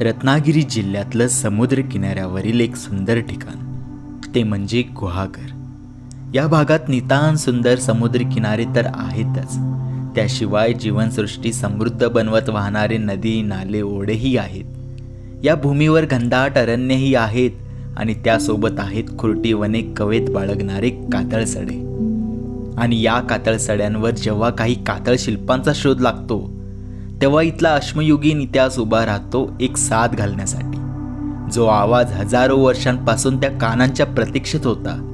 रत्नागिरी जिल्ह्यातलं समुद्र किनाऱ्यावरील एक सुंदर ठिकाण. ते म्हणजे गुहागर. या भागात नितान सुंदर समुद्र किनारे तर आहेतच. त्याशिवाय जीवनसृष्टी समृद्ध बनवत वाहणारे नदी नाले ओढेही आहेत. या भूमीवर घनदाट अरण्यही आहेत आणि त्यासोबत आहेत खुर्टी वने कवेत बाळगणारे कातळसडे आणि या कातळसड्यांवर जेव्हा काही कातळ शिल्पांचा शोध लागतो तेव्हा इथला अश्मयुगीन इतिहास उभा राहतो एक साथ घालण्यासाठी. जो आवाज हजारो वर्षांपासून त्या कानांच्या प्रतीक्षेत होता.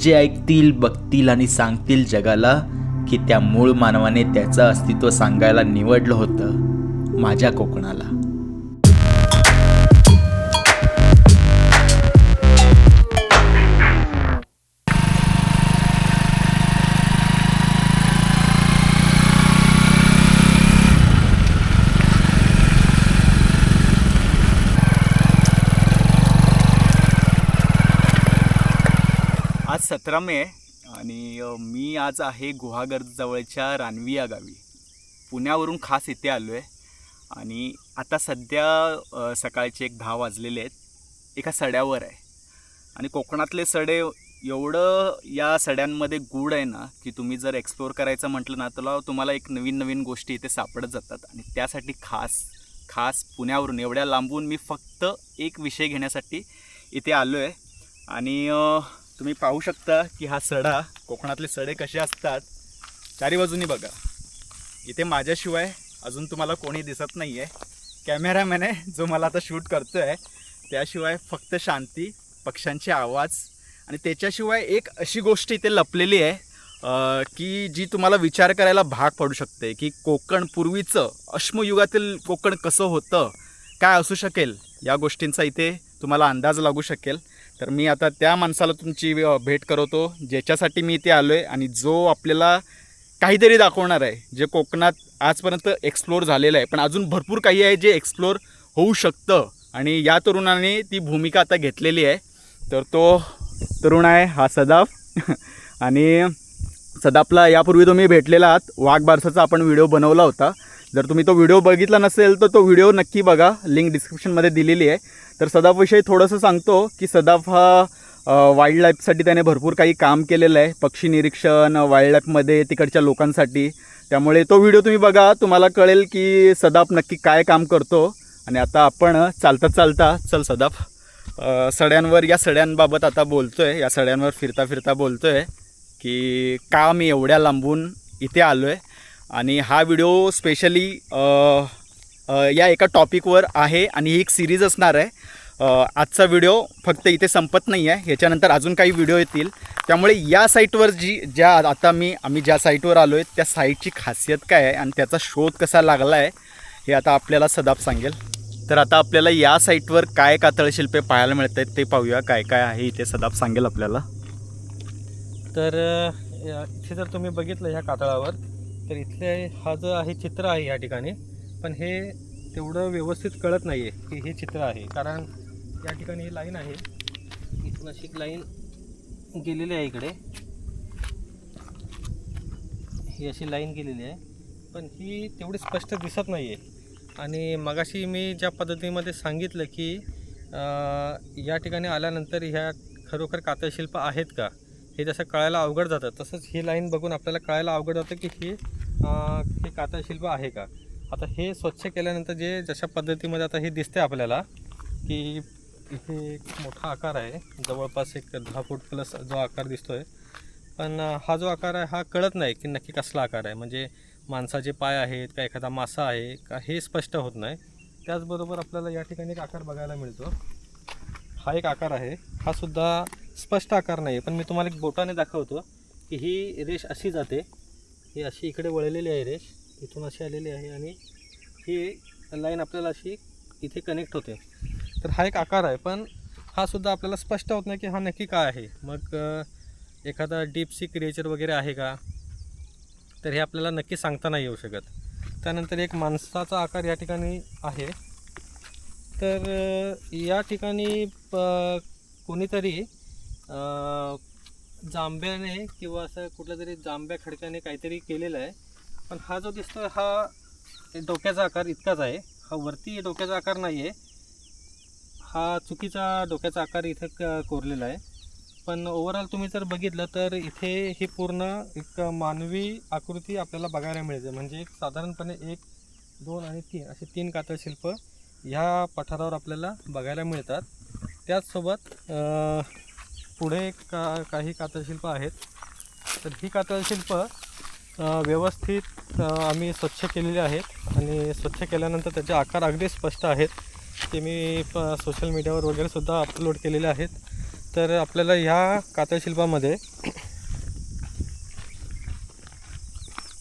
जे ऐकतील बघतील आणि सांगतील जगाला की त्या मूळ मानवाने त्याचं अस्तित्व सांगायला निवडलं होतं माझ्या कोकणाला. आज सतरा मे आहे आणि मी आज आहे गुहागरजवळच्या रानविया रानवी या गावी. पुण्यावरून खास इथे आलो आहे आणि आता सध्या सकाळचे एक दहा वाजलेले आहेत. एका सड्यावर आहे. आणि कोकणातले सडे एवढं या सड्यांमध्ये गूढ आहे ना की तुम्ही जर एक्सप्लोअर करायचं म्हटलं ना तर तुम्हाला एक नवीन नवीन गोष्टी इथे सापडत जातात. आणि त्यासाठी खास खास पुण्यावरून एवढ्या लांबून मी फक्त एक विषय घेण्यासाठी इथे आलो आहे आणि तुम्ही पाहू शकता की हा सडा कोकणातले सडे कसे असतात चारी बाजूनी बघा. इथे माझ्याशिवाय अजून तुम्हाला कोणी दिसत नाही आहे कॅमेरामॅन आहे जो मला आता शूट करतो आहे त्याशिवाय फक्त शांती पक्ष्यांचे आवाज आणि त्याच्याशिवाय एक अशी गोष्ट इथे लपलेली आहे की जी तुम्हाला विचार करायला भाग पडू शकते की कोकण पूर्वीचं अश्मयुगातील कोकण कसं होतं काय असू शकेल या गोष्टींचा इथे तुम्हाला अंदाज लागू शकेल. तर मी आता त्या माणसाला तुमची भेट करवतो ज्याच्यासाठी मी इथे आलो आहे आणि जो आपल्याला काहीतरी दाखवणार आहे जे कोकणात आजपर्यंत एक्सप्लोअर झालेलं आहे. पण अजून भरपूर काही आहे जे एक्सप्लोअर होऊ शकतं. आणि या तरुणाने ती भूमिका आता घेतलेली आहे. तर तो तरुण आहे हा सदाफ. आणि सदाफला यापूर्वी तुम्ही भेटलेला आहात. वाघ बारसाचा आपण व्हिडिओ बनवला होता. जर तुम्ही तो व्हिडिओ बघितला नसेल तर तो व्हिडिओ नक्की बघा. लिंक डिस्क्रिप्शनमध्ये दिलेली आहे. तर सदाफविषयी थोडंसं सांगतो की सदाफ हा वाईल्ड लाईफसाठी त्याने भरपूर काही काम केलेलं आहे. पक्षी निरीक्षण वाईल्ड लाईफमध्ये तिकडच्या लोकांसाठी. त्यामुळे तो व्हिडिओ तुम्ही बघा. तुम्हाला कळेल की सदाफ नक्की काय काम करतो. आणि आता आपण चालता चालता चल सदाफ सड्यांवर या सड्यांबाबत आता बोलतो आहे या सड्यांवर फिरता फिरता बोलतो आहे की का मी एवढ्या लांबून इथे आलो आहे आणि हा व्हिडिओ स्पेशली या एका टॉपिकवर आहे आणि ही एक सिरीज असणार आहे. आजचा व्हिडिओ फक्त इथे संपत नाही आहे ह्याच्यानंतर अजून काही व्हिडिओ येतील. त्यामुळे या साईटवर जी ज्या आता मी आम्ही ज्या साईटवर आलो आहे त्या साईटची खासियत काय आहे आणि त्याचा शोध कसा लागला आहे हे आता आपल्याला सदाप सांगेल. तर आता आपल्याला या साईटवर काय कातळशिल्पे पाहायला मिळत आहेत ते पाहूया. काय काय आहे इथे सदाप सांगेल आपल्याला. तर या- इथे जर तुम्ही बघितलं ह्या कातळावर तर इथले हा जो आहे चित्र आहे या ठिकाणी. पण हे तेवढं व्यवस्थित कळत नाही आहे की हे चित्र आहे. कारण या ठिकाणी ही लाईन आहे. इथून अशी एक लाईन गेलेली आहे इकडे. ही अशी लाईन गेलेली आहे. पण ही तेवढी स्पष्ट दिसत नाही आहे आणि मगाशी मी ज्या पद्धतीमध्ये सांगितलं की या ठिकाणी आल्यानंतर ह्या खरोखर कातळशिल्प आहेत का? हे जसं कळायला अवघड जातं तसंच ही लाईन बघून आपल्याला कळायला अवघड जातं की ही हे कातळशिल्प आहे का? आता हे स्वच्छ केल्यानंतर जे जशा पद्धतीमध्ये आता हे दिसते आपल्याला की इथे एक मोठा आकार आहे. जवळपास एक दहा फूट प्लस जो आकार दिसतो आहे पण हा जो आकार आहे हा कळत नाही की नक्की कसला आकार आहे. म्हणजे माणसाचे पाय आहेत का एखादा मासा आहे का हे स्पष्ट होत नाही. त्याचबरोबर आपल्याला या ठिकाणी एक आकार बघायला मिळतो. हा एक आकार आहे. हा सुद्धा स्पष्ट आकार नाही आहे पण मी तुम्हाला एक बोटाने दाखवतो की ही रेष अशी जाते ही अशी इकडे वळलेली आहे रेष. इथून अशी आलेली आहे आणि ही लाईन आपल्याला अशी इथे कनेक्ट होते. तर हा एक आकार आहे पण हा सुद्धा आपल्याला स्पष्ट होत नाही की हा नक्की काय आहे. मग एखादा डीप सी क्रिएचर वगैरे आहे का? तर हे आपल्याला नक्की सांगता नाही येऊ शकत. त्यानंतर एक माणसाचा आकार या ठिकाणी आहे. तर या ठिकाणी प- कोणीतरी जांभ्याने किंवा असं कुठल्या तरी जांभ्या खडक्याने काहीतरी केलेलं आहे. पण हा जो दिसतोय हा डोक्याचा आकार इतकाच आहे. हा वरती डोक्याचा आकार नाही आहे हा चुकीचा डोक्याचा आकार इथं क कोरलेला आहे. पण ओव्हरऑल तुम्ही जर बघितलं तर इथे ही पूर्ण एक मानवी आकृती आपल्याला बघायला मिळते. म्हणजे एक साधारणपणे एक दोन आणि तीन असे तीन कातळशिल्प ह्या पठारावर आपल्याला बघायला मिळतात. त्याचसोबत पुढे का काही कातळशिल्प आहेत. तर ही कातळशिल्प व्यवस्थित आम्ही स्वच्छ केलेली आहेत आणि स्वच्छ केल्यानंतर त्याचे आकार अगदी स्पष्ट आहेत. ते मी प सोशल मीडियावर वगैरे सुद्धा अपलोड केलेले आहेत. तर आपल्याला ह्या कातळशिल्पामध्ये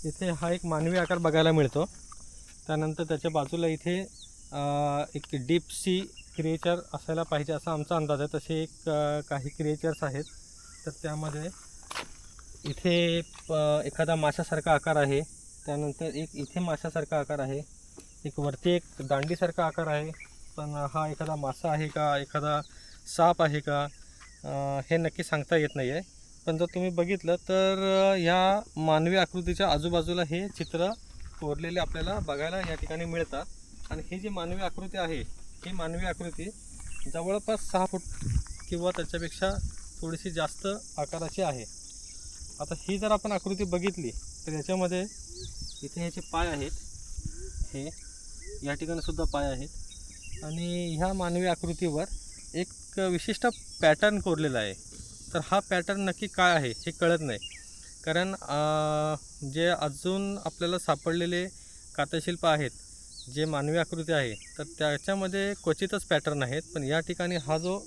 इथे हा एक मानवी आकार बघायला मिळतो. त्यानंतर त्याच्या बाजूला इथे एक डीप सी क्रिएचर असायला पाहिजे असा आमचा अंदाज आहे. तसे एक काही क्रिएचर्स आहेत. तर त्यामध्ये इथे एखादा माशासारखा आकार आहे. त्यानंतर एक इथे माशासारखा आकार आहे. एक वरती एक दांडीसारखा आकार आहे. पण हा एखादा मासा आहे का? एखादा साप आहे का? हे नक्की सांगता येत नाही आहे पण जर तुम्ही बघितलं तर ह्या मानवी आकृतीच्या आजूबाजूला हे चित्र कोरलेले आपल्याला बघायला या ठिकाणी मिळतात. आणि ही जी मानवी आकृती आहे ही मानवी आकृती जवळपास सहा फूट किंवा त्याच्यापेक्षा थोडीशी जास्त आकाराची आहे. आता ही जर आपण आकृती बघितली तर याच्यामध्ये इथे ह्याचे पाय आहेत. हे या ठिकाणी सुद्धा पाय आहेत. आणि ह्या मानवी आकृतीवर एक विशिष्ट पॅटर्न कोरलेला आहे. तर हा पॅटर्न नक्की काय आहे हे कळत नाही. कारण जे अजून आपल्याला सापडलेले कातशिल्प आहेत जे मानवी आकृती आहे तर त्याच्यामध्ये क्वचितच पॅटर्न आहेत पण या ठिकाणी हा जो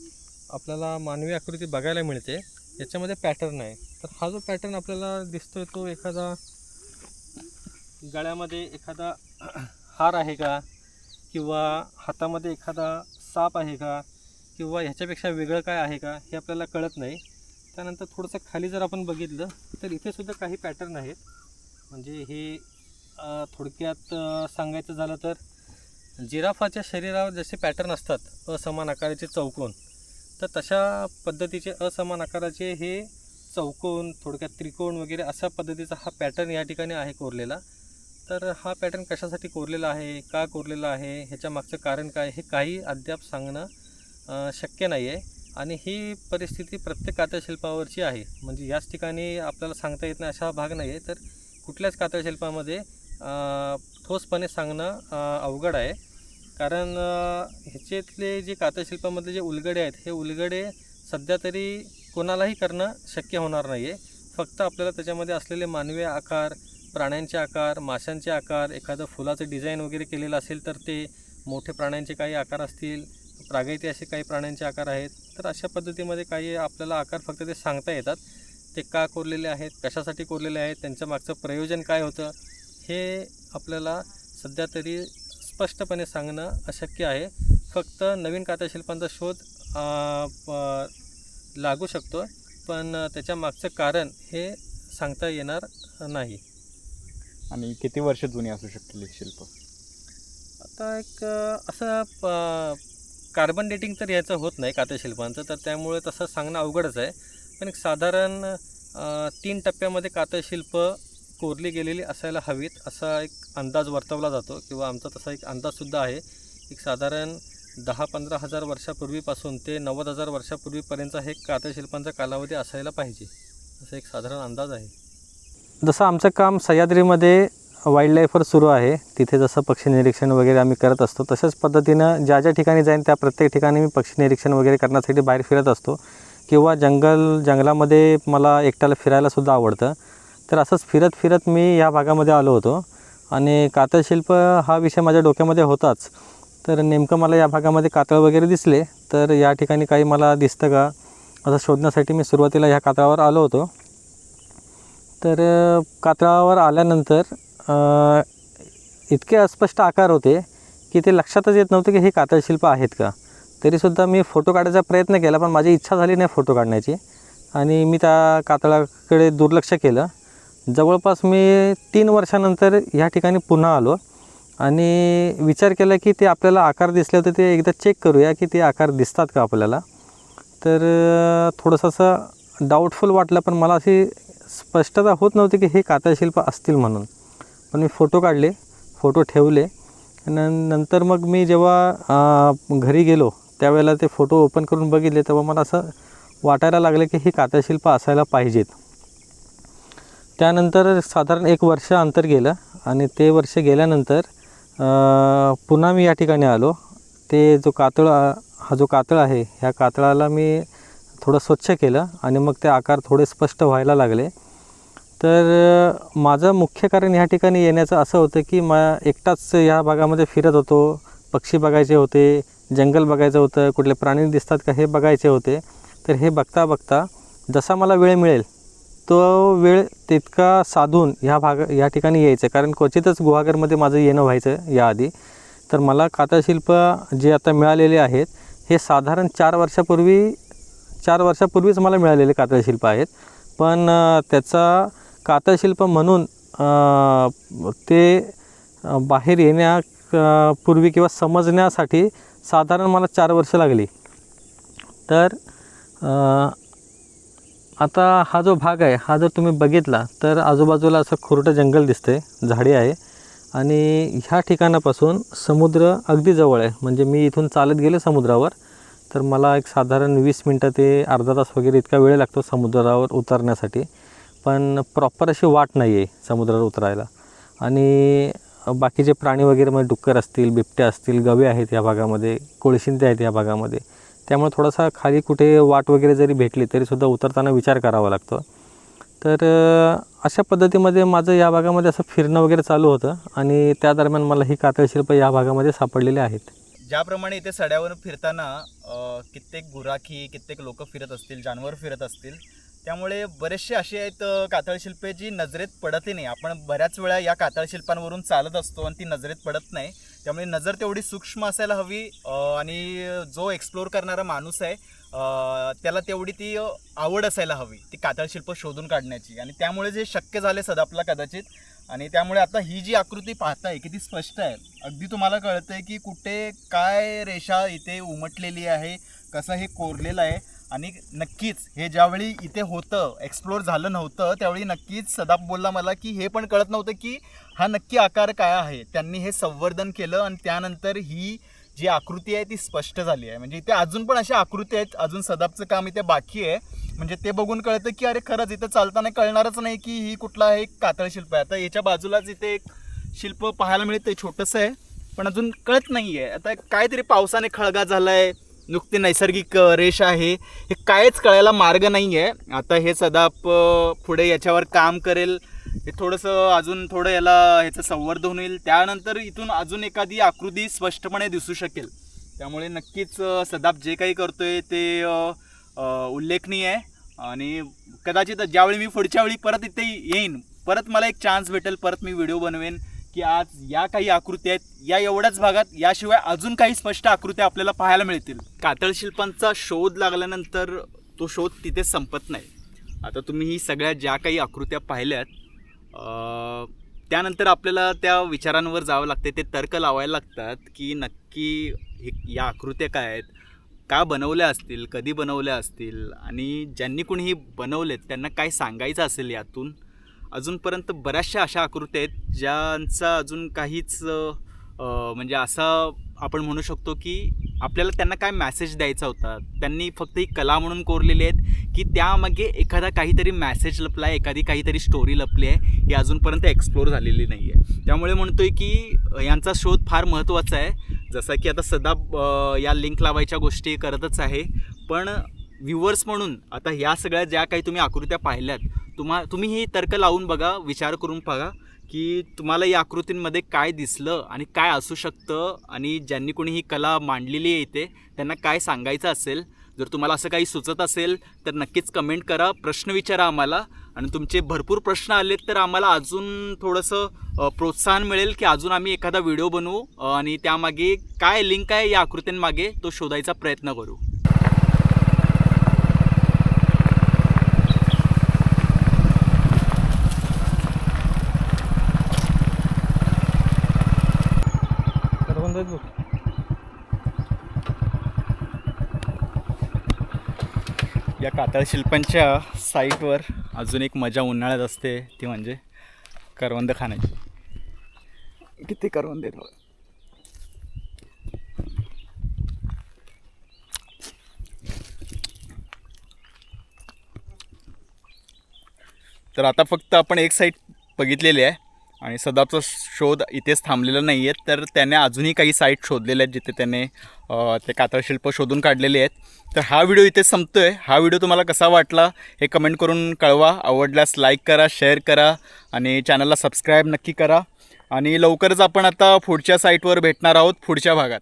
आपल्याला मानवी आकृती बघायला मिळते याच्यामध्ये पॅटर्न आहे तर हा जो पॅटर्न आपल्याला दिसतोय तो एखादा गळ्यामध्ये एखादा हार आहे का किंवा हातामध्ये एखादा साप आहे का किंवा ह्याच्यापेक्षा वेगळं काय आहे का हे आपल्याला कळत नाही. त्यानंतर थोडंसं खाली जर आपण बघितलं तर इथेसुद्धा काही पॅटर्न आहेत. म्हणजे हे थोडक्यात सांगायचं झालं तर जिराफाच्या शरीरावर जसे पॅटर्न असतात असमान आकाराचे चौकोन तर तशा पद्धतीचे असमान आकाराचे हे चौकोन थोडक्यात त्रिकोण वगैरे अशा पद्धतीचा हा पॅटर्न या ठिकाणी आहे कोरलेला. तर हा पॅटर्न कशासाठी कोरलेला आहे का कोरलेला आहे ह्याच्या मागचं कारण काय हे काही अद्याप सांगणं शक्य नाही आहे आणि ही परिस्थिती प्रत्येक कातळशिल्पावरची आहे. म्हणजे याच ठिकाणी आपल्याला सांगता येत नाही असा भाग नाही आहे तर कुठल्याच कातळशिल्पामध्ये ठोसपणे सांगणं अवघड आहे. कारण ह्याच्यातले जे कातशिल्पामधले जे उलगडे आहेत हे उलगडे सध्या तरी कोणालाही करणं शक्य होणार नाही आहे फक्त आपल्याला त्याच्यामध्ये असलेले मानवी आकार प्राण्यांचे आकार माशांचे आकार एखादं फुलाचं डिझाईन वगैरे केलेलं असेल तर ते मोठे प्राण्यांचे काही आकार असतील प्रागैती असे काही प्राण्यांचे आकार आहेत तर अशा पद्धतीमध्ये काही आपल्याला आकार फक्त ते सांगता येतात. ते का कोरलेले आहेत कशासाठी कोरलेले आहेत त्यांच्या मागचं प्रयोजन काय होतं? हे आपल्याला सध्या तरी स्पष्टपणे सांगणं अशक्य आहे. फक्त नवीन कातशिल्पांचा शोध लागू शकतो पण त्याच्या मागचं कारण हे सांगता येणार नाही. आणि किती वर्ष जुनी असू शकतील एक शिल्प? आता एक असं प- कार्बन डेटिंग तर याचं होत नाही कातळशिल्पांचं तर त्यामुळे तसं सांगणं अवघडच आहे. पण एक साधारण तीन टप्प्यामध्ये कातळशिल्प कोरली गेलेली असायला हवीत असा एक अंदाज वर्तवला जातो किंवा आमचा तसा एक अंदाजसुद्धा आहे. एक साधारण दहा पंधरा हजार वर्षापूर्वीपासून ते नव्वद हजार वर्षापूर्वीपर्यंतचा हे कातळशिल्पांचा कालावधी असायला पाहिजे असा एक साधारण अंदाज आहे. जसं आमचं काम सह्याद्रीमध्ये वाईल्ड लाईफवर सुरू आहे तिथे जसं पक्षी निरीक्षण वगैरे आम्ही करत असतो तशाच पद्धतीनं ज्या ज्या ठिकाणी जाईन त्या प्रत्येक ठिकाणी मी पक्षी निरीक्षण वगैरे करण्यासाठी बाहेर फिरत असतो. किंवा जंगल जंगलामध्ये मला एकट्याला फिरायलासुद्धा आवडतं. तर असंच फिरत फिरत मी या भागामध्ये आलो होतो. आणि कातळशिल्प हा विषय माझ्या डोक्यामध्ये होताच. तर नेमकं मला या भागामध्ये कातळ वगैरे दिसले तर या ठिकाणी काही मला दिसतं का असं शोधण्यासाठी मी सुरुवातीला ह्या कातळावर आलो होतो. तर कातळावर आल्यानंतर इतके अस्पष्ट आकार होते की ते लक्षातच येत नव्हते की हे कातळशिल्प आहेत का. तरीसुद्धा मी फोटो काढायचा प्रयत्न केला पण माझी इच्छा झाली नाही फोटो काढण्याची. आणि मी त्या कातळाकडे दुर्लक्ष केलं. जवळपास मी तीन वर्षानंतर ह्या ठिकाणी पुन्हा आलो आणि विचार केला की ते आपल्याला आकार दिसले होते ते एकदा चेक करूया की ते आकार दिसतात का आपल्याला. तर थोडंसं असं डाऊटफुल वाटलं पण मला अशी स्पष्टता होत नव्हती की हे कातळशिल्प असतील म्हणून. पण मी फोटो काढले फोटो ठेवले आणि नंतर मग मी जेव्हा घरी गेलो त्यावेळेला ते फोटो ओपन करून बघितले तेव्हा मला असं वाटायला लागलं की ही कातळशिल्प असायला पाहिजेत. त्यानंतर साधारण एक वर्ष अंतर गेलं आणि ते वर्ष गेल्यानंतर पुन्हा मी या ठिकाणी आलो. ते जो कातळ हा जो कातळ आहे ह्या कातळाला मी थोडं स्वच्छ केलं आणि मग ते आकार थोडे स्पष्ट व्हायला लागले. तर माझं मुख्य कारण ह्या ठिकाणी येण्याचं असं होतं की मा एकटाच ह्या भागामध्ये फिरत होतो. पक्षी बघायचे होते जंगल बघायचं होतं कुठले प्राणी दिसतात का हे बघायचे होते. तर हे बघता बघता जसा मला वेळ मिळेल तो वेळ तितका साधून ह्या भाग या ठिकाणी यायचं. कारण क्वचितच गुहागरमध्ये माझं येणं व्हायचं याआधी. तर मला कातळशिल्प जे आता मिळालेले आहेत हे साधारण चार वर्षापूर्वी चार वर्षापूर्वीच मला मिळालेले कातळशिल्प आहेत. पण त्याचा कातळशिल्प म्हणून ते बाहेर येण्या पूर्वी किंवा समजण्यासाठी साधारण मला चार वर्ष लागली. तर आता हा जो भाग आहे हा जर तुम्ही बघितला तर आजूबाजूला असं खुरटं जंगल दिसतंय झाडी आहे. आणि ह्या ठिकाणापासून समुद्र अगदी जवळ आहे. म्हणजे मी इथून चालत गेले समुद्रावर तर मला एक साधारण वीस मिनटं ते अर्धा तास वगैरे इतका वेळ लागतो समुद्रावर उतरण्यासाठी. पण प्रॉपर अशी वाट नाही आहे समुद्रावर उतरायला. आणि बाकीचे प्राणी वगैरे म्हणजे डुक्कर असतील बिबट्या असतील गवे आहेत या भागामध्ये कोळशिंते आहेत या भागामध्ये. त्यामुळे थोडासा खाली कुठे वाट वगैरे जरी भेटली तरीसुद्धा उतरताना विचार करावा लागतो. तर अशा पद्धतीमध्ये माझं या भागामध्ये असं फिरणं वगैरे चालू होतं आणि त्या दरम्यान मला ही कातळशिल्प या भागामध्ये सापडलेली आहेत. ज्याप्रमाणे इथे सड्यावर फिरताना कित्येक गुराखी कित्येक लोक फिरत असतील जानवर फिरत असतील त्यामुळे बरेचसे असे आहेत कातळ शिल्पे जी नजरेत पडतही नाही. आपण बऱ्याच वेळा या कातळ शिल्पांवरून चालत असतो आणि ती नजरेत पडत नाही. त्यामुळे नजर तेवढी सूक्ष्म असायला हवी आणि जो एक्सप्लोर करणारा माणूस आहे त्याला तेवढी ती आवड असायला हवी ती कातळ शिल्प शोधून काढण्याची. आणि त्यामुळे जे शक्य झाले सदापला कदाचित आणि त्यामुळे आता ही जी आकृती पाहताय किती स्पष्ट आहे. अगदी तुम्हाला कळतंय की कुठे काय रेषा इथे उमटलेली आहे कसं हे कोरलेलं आहे आणि नक्कीच हे ज्यावेळी इथे होतं एक्सप्लोर झालं नव्हतं त्यावेळी नक्कीच सदाप बोलला मला की हे पण कळत नव्हतं की हा नक्की आकार काय आहे. त्यांनी हे संवर्धन केलं आणि त्यानंतर ही जी आकृती आहे ती स्पष्ट झाली आहे. म्हणजे इथे अजून पण अशा आकृती आहेत अजून सदापचं काम इथे बाकी आहे. म्हणजे ते बघून कळतं की अरे खरंच इथं चालताना कळणारच नाही की ही कुठला एक कातळ शिल्प आहे. आता याच्या बाजूलाच इथे एक शिल्प पाहायला मिळतं छोटंसं आहे पण अजून कळत नाही आहे आता काहीतरी पावसाने खळगा झाला आहे नुकती नैसर्गिक रेषा रेष आहे. हे कायच कळायला मार्ग नाही आहे आता हे सदाप पुढे याच्यावर काम करेल. हे थोडंसं अजून थोडं याला ह्याचं संवर्धन होईल. त्यानंतर इथून अजून एखादी आकृती स्पष्टपणे दिसू शकेल. त्यामुळे नक्कीच सदाप जे काही करतोय ते उल्लेखनीय आहे. आणि कदाचित ज्यावेळी मी पुढच्या वेळी परत इथे येईन परत मला एक चान्स भेटेल परत मी व्हिडिओ बनवेन. की आज या काही आकृत्या आहेत या एवढ्याच भागात याशिवाय अजून काही स्पष्ट आकृत्या आपल्याला पाहायला मिळतील. कातळ शिल्पांचा शोध लागल्यानंतर तो शोध तिथे संपत नाही. आता तुम्ही ही सगळ्या ज्या काही आकृत्या पाहिल्यात त्यानंतर आपल्याला त्या विचारांवर जावं लागते ते तर्क लावायला लागतात की नक्की हे या आकृत्या काय आहेत का बनवल्या असतील कधी बनवल्या असतील आणि ज्यांनी कोणी ही बनवलेत त्यांना काय सांगायचं असेल यातून अजूनपर्यंत बऱ्याचशा अशा आकृत्या आहेत ज्यांचा अजून काहीच म्हणजे असा आपण म्हणू शकतो की आपल्याला त्यांना काय मॅसेज द्यायचा होता. त्यांनी फक्त ही कला म्हणून कोरलेली आहेत की त्यामागे एखादा काहीतरी मॅसेज लपला आहे एखादी काहीतरी स्टोरी लपली आहे ही अजूनपर्यंत एक्सप्लोर झालेली नाही आहे त्यामुळे म्हणतोय की यांचा शोध फार महत्त्वाचा आहे. जसं की आता सदा या लिंक लावायच्या गोष्टी करतच आहे. पण व्ह्युअर्स म्हणून आता ह्या सगळ्या ज्या काही तुम्ही आकृत्या पाहिल्यात तुम्हा तुम्ही ही तर्क लावून बघा विचार करून बघा की तुम्हाला या आकृतींमध्ये काय दिसलं आणि काय असू शकतं आणि ज्यांनी कोणी ही कला मांडलेली आहे इथे त्यांना काय सांगायचं असेल? जर तुम्हाला असं काही सुचत असेल तर नक्कीच कमेंट करा प्रश्न विचारा आम्हाला आणि तुमचे भरपूर प्रश्न आलेत तर आम्हाला अजून थोडंसं प्रोत्साहन मिळेल की अजून आम्ही एखादा व्हिडिओ बनवू आणि त्यामागे काय लिंक आहे या आकृत्यांमागे तो शोधायचा प्रयत्न करू. बघ. या कातळ शिल्पांच्या साईटवर अजून एक मजा उन्हाळ्यात असते ती म्हणजे करवंद खाण्याची किती करवंद येतो तर आता फक्त आपण एक साईट बघितलेली आहे आणि सदाचं शोध इथेच थांबलेला नाही आहेत तर त्याने अजूनही काही साईट शोधलेल्या आहेत जिथे त्याने ते कातळशिल्प शोधून काढलेले आहेत. तर हा व्हिडिओ इथे संपतो आहे हा व्हिडिओ तुम्हाला कसा वाटला हे कमेंट करून कळवा. आवडल्यास लाईक करा शेअर करा आणि चॅनलला सबस्क्राईब नक्की करा. आणि लवकरच आपण आता पुढच्या साईटवर भेटणार आहोत पुढच्या भागात.